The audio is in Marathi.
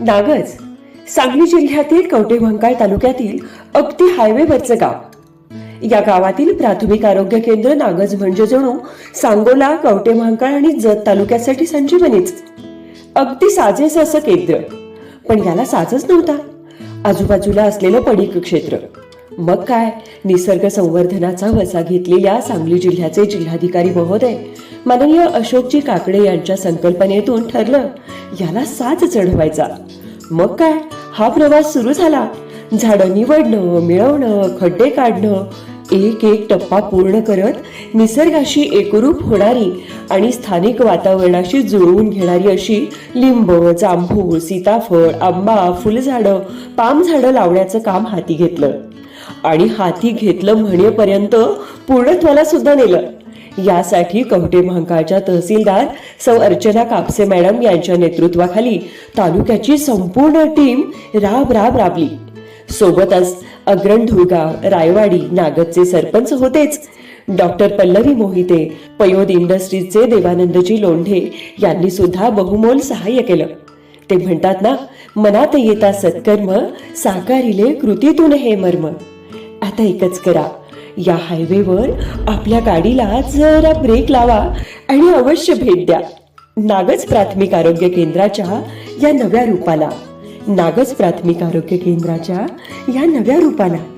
नागज सांगली जिल्ह्यातील कवटेमंकाळ तालुक्यातील अगदी हायवेवरचं गाव. या गावातील प्राथमिक आरोग्य केंद्र नागज म्हणजे जणू सांगोला कवटेमहांकाळ आणि जत तालुक्यासाठी संजीवनीच. अगदी साजेस असं केंद्र पण याला साजच नव्हता. आजूबाजूला असलेलं पडीक क्षेत्र. मग काय? निसर्ग संवर्धनाचा वसा घेतलेल्या सांगली जिल्ह्याचे जिल्हाधिकारी महोदय माननीय अशोकजी काकडे यांच्या संकल्पनेतून ठरलं याला साज चढवायचा. मग काय? हा प्रवास सुरू झाला. झाडं निवडणं मिळवणं खड्डे काढणं एक एक टप्पा पूर्ण करत निसर्गाशी एकरूप होणारी आणि स्थानिक वातावरणाशी जुळवून घेणारी अशी लिंब जांभूळ सीताफळ आंबा फुलझाडं पामझाडं लावण्याचं काम हाती घेतलं. आणि हाती घेतलं म्हणेपर्यंत पूर्णत्वाला सुद्धा नेलं. यासाठी कवटे महांकाळच्या तहसीलदार सौ अर्चना कापसे मॅडम यांच्या नेतृत्वाखाली तालुक्याची संपूर्ण टीम राब राब राबली. सोबतच अग्रण धुळगाव रायवाडी नागदचे सरपंच होतेच. डॉक्टर पल्लवी मोहिते पयोद इंडस्ट्रीजचे देवानंदजी लोंढे यांनी सुद्धा बहुमोल सहाय्य केलं. ते म्हणतात ना मनात येता सत्कर्म साकारिले कृतीतून हे मर्म. आता एकच करा या हायवेवर आपल्या गाडीला जरा ब्रेक लावा आणि अवश्य भेट द्या. नागज प्राथमिक आरोग्य केंद्राच्या या नव्या रूपाला. नागज प्राथमिक आरोग्य केंद्राच्या या नव्या रूपाला.